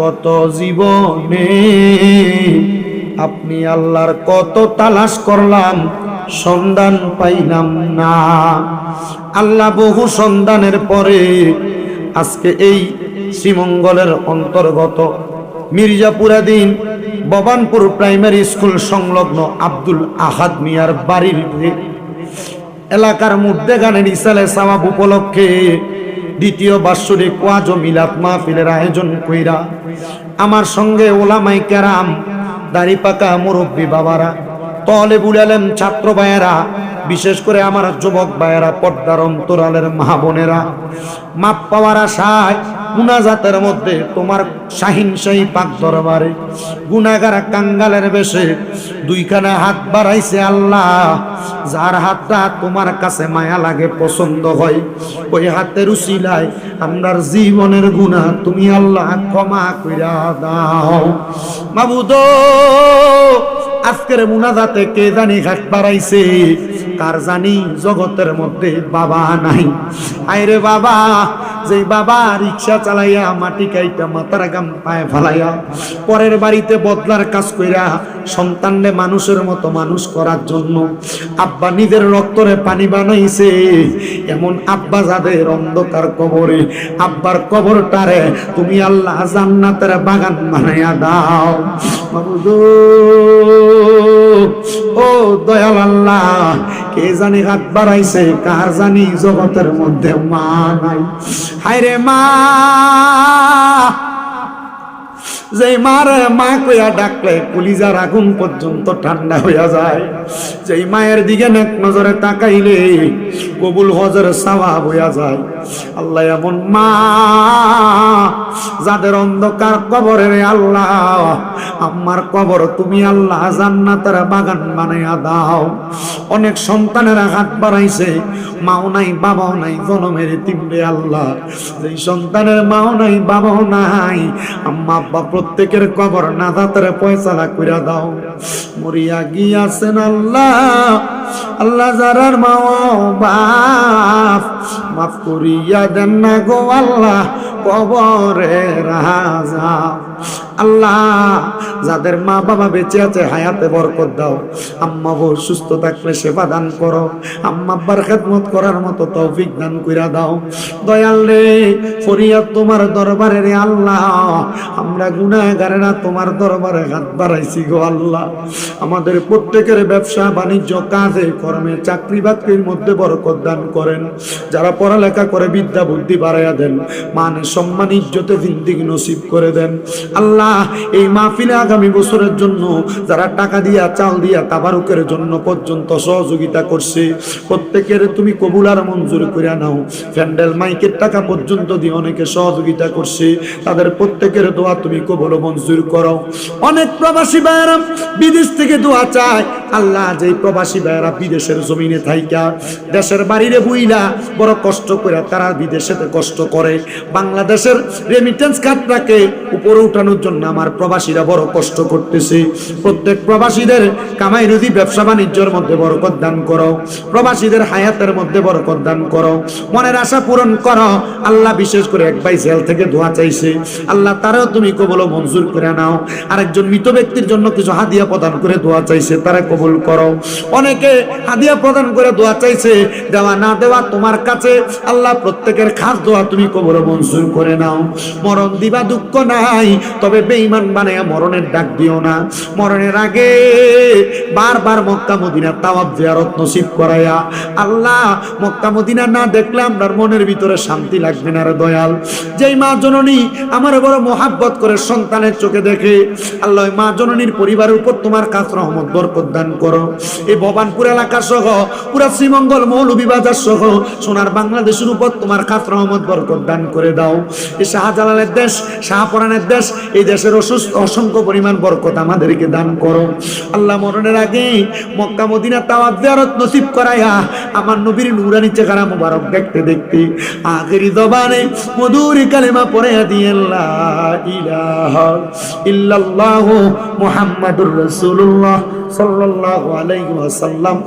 গত জীবনে আপনি আল্লাহর কত তালাশ করলাম, সন্ধান পাইলাম না। আল্লাহ বহু সন্ধানের পরে আজকে এই শ্রীমঙ্গলের অন্তর্গত মির্জাপুরাদিন ববানপুর প্রাইমারি স্কুল সংলগ্ন আব্দুল আহাদ মিয়ার বাড়ির এলাকার মধ্যে গানের ইসালে সাবাব উপলক্ষে দ্বিতীয় বাৎসরিক ওয়াজ ও মিলাদ মাহফিলের আয়োজন কইরা, আমার সঙ্গে ওলামাই কেরাম দাড়ি পাকা মুরব্বী বাবারা তলে বুলালেন ছাত্র ভাইয়েরা বিশেষ করে আমার যুবক ভাইয়েরা, পর্দার অন্তরালের মা বোনেরা, মাপ পাওয়ার আশায় মুনাজাতের মধ্যে তোমার শাহিন শাহী পাক দরবারে গুনাগারা কাঙ্গালের বেশে দুইখানা হাত বাড়াইছে আল্লাহ, যার হাতটা তোমার কাছে মায়া লাগে, পছন্দ হয়। ওই হাতের উসিলায় আমরার জীবনের গুণা তুমি আল্লাহ ক্ষমা কইরা দাও। মাবুদ, আজকের মুনাজাতে কে জানি হাত বাড়াইছে? কার জানি জগতের মধ্যে বাবা নাই। আইরে বাবা যে বাবা রিক্সা চালাইয়া মাটি কাইটা মাথার গাম পায়ে ফালাইয়া পরের বাড়িতে বদলার কাজ কইরা সন্তানরে মানুষের মতো মানুষ করার জন্য আব্বা নিজের রক্তরে পানি বানাইছে। এমন আব্বা যাদের অন্ধকার কবরে, আব্বার কবরটারে তুমি আল্লাহ জান্নাতের বাগান বানাইয়া দাও। বাবুদু ও দয়াল আল্লাহ, কে জানি হাত বাড়াইছে, কার জানি জগতের মধ্যে মা নাই। হায়রে মা যে মার মা কইয়া ডাকলে, কুলিজার আগুন পর্যন্ত ঠান্ডা হইয়া যায়। যেই মায়ের দিকে নেক নজরে তাকাইলে, কবুল হজর সাওয়া হইয়া যায়। আল্লাহ এমন মা যাদের অন্ধকার কবরের আল্লাহ, আমার কবর তুমি আল্লাহ জান্নাতের বাগান বানাইয়া দাও। অনেক সন্তানেরা হাত বাড়াইছে, মাও নাই, বাবাও নাই, জনমের তিনটে আল্লাহ। যেই সন্তানের মাও নাই, বাবাও নাই আম্মা আব্বা প্রত্যেকের কবর না নাদাতের পয়সালা কইরা দাও। মরিয়া গিয়াছেন আল্লাহ আল্লাহ যারার মাও বাপ, মাফ করিয়া দেন না গো আল্লাহ কবরে রাজা আল্লাহ, যাদের মা বাবা বেঁচে আছে, হায়াতে বরকত দাও। আম্মা বউ সুস্থ থাকলে সেবা দান করো। আম্মা আব্বার খেদমত করার মতো তৌফিক দান কইরা দাও। দয়াল রে, ফরিয়াদ তোমার দরবারে রে আল্লাহ। আমরা গুনাহগারেরা তোমার দরবারে হাত বাড়াইছি গো আল্লাহ। আমাদের প্রত্যেকের ব্যবসা, বাণিজ্য, কাজে, কর্মে, চাকরি বাকরির মধ্যে বরকত দান করেন। যারা পড়ালেখা করে বিদ্যা বুদ্ধি বাড়াইয়া দেন মানে সম্মান, ইজ্জতে জিন্দিগি নসিব করে দেন। আল্লাহ এই মাহফিলে আগামী বছরের জন্য যারা টাকা দিয়া, চাল দিয়া তাবারুকের জন্য পর্যন্ত সহযোগিতা করছে, প্রত্যেকের তুমি কবুল আর মঞ্জুর করিয়া নাও। ফ্যান্ডেল মাইকের টাকা পর্যন্ত দিয়ে অনেকে সহযোগিতা করছে। তাদের প্রত্যেকের দোয়া তুমি কবুল মঞ্জুর করো। অনেক প্রবাসী ভাইয়েরা বিদেশ থেকে দোয়া চায়। আল্লাহ যেই প্রবাসী ভাইয়েরা বিদেশের জমিনে থাইকা, দেশের বাড়িরে বুইলা বড় কষ্ট করে তারা বিদেশেতে কষ্ট করে। বাংলাদেশের রেমিটেন্স খাতটাকে উপরে উঠানোর জন্য আমার প্রবাসীরা বড় কষ্ট করতেছে। প্রত্যেক প্রবাসীদের কামাই রুদি ব্যবসা বাণিজ্যের মধ্যে বরকত দান করো। প্রবাসীদের হায়াতের মধ্যে বরকত দান করো। মনের আশা পূরণ করো। আল্লাহ বিশেষ করে এক ভাই জেল থেকে দোয়া চাইছে। আল্লাহ তারাও তুমি কবল মঞ্জুর করে নাও। আরেকজন মৃত ব্যক্তির জন্য কিছু হাদিয়া প্রদান করে ধোয়া চাইছে, তারা কবুল করো। অনেকে হাদিয়া প্রদান করে দোয়া চাইছে, দেওয়া না দেওয়া তোমার কাছে। আল্লাহ প্রত্যেকের খাস দোয়া তুমি কবর মঞ্জুর করে নাও। মরণ দিবা দুঃখ নাই, তবে বেঈমান বানায়া মরণের ডাক দিও না। মরণের আগে বারবার মক্কা মদিনা তাওয়াব জিয়ারত নসিব করায়া, আল্লাহ মক্কা মদিনা না দেখলে আপনার মনের ভিতরে শান্তি লাগবে না রে দয়াল। যেই মা জননী আমার বড় মোহাব্বত করে সন্তানের চোখে দেখে, আল্লাহ মা জননীর পরিবারের উপর তোমার কাজ রহমত, বরকত দান করো। এই ভবানপুর এলাকা সহ, পুরা শ্রীমঙ্গল মৌলভীবাজার সহ, সোনার বাংলাদেশের উপর তোমার খাস রহমত, বরকত দান করে দাও। এই শাহজালালের দেশ, শাহপরানের দেশ, এই দেশের অসুস্থ, অসংখ্য পরিমাণ বরকত আমাদেরকে দান করো। আল্লাহ মরণের আগে মক্কা মদিনা তাওয়াত জিয়ারত নসিব করায়া আমার নবীর নুরানি চেহারা মোবারক দেখতে দেখতে আখেরি জবানে মধুর কালেমা পড়ে দিয়ে লা ইলাহা ইল্লাল্লাহু মুহাম্মাদুর রাসূলুল্লাহ। সাল্লাল্লাহু আলাইহি ওয়াসাল্লাম